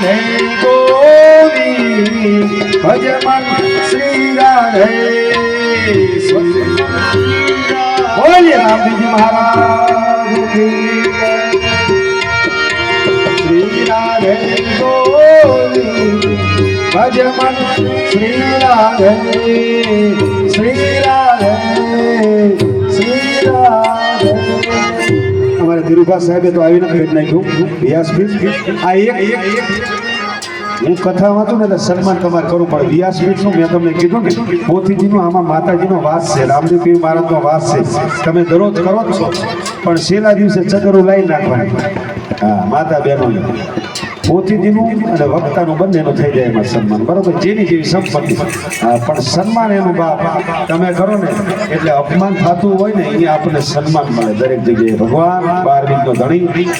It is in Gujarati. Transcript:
રાધે ગોવી ભજ મન શ્રી રાધે બોલીએ રામજી મહારાજ શ્રી રાધે ગોવી ભજ મન શ્રી રાધે શ્રી રાધે ધીરુભા સાહેબે તો આવીને ભેટ નાખ્યું. વ્યાસપીઠ આ એક હું કથા વાંચું ને એટલે સન્માન તમારે કરવું પડે. વ્યાસપીઠનું મેં તમને કીધું ને પોથીજીનો આમાં માતાજીનો વાસ છે, રામદેવ પીર મહારાજનો વાસ છે. તમે દરરોજ કરો જ છો, પણ છેલ્લા દિવસે ચગરું લાવી નાખવાનું. હા, માતા બહેનોને. પોથીજીનું અને વક્તાનું બંનેનું થઈ જાય એમાં સન્માન. બરોબર? જેની જેવી સંપત્તિ. હા, પણ સન્માન એનું બાપ. તમે કરો ને, એટલે અપમાન થતું હોય ને અહીંયા આપણને સન્માન મળે દરેક જગ્યાએ. ભગવાન બાર નો ધણી.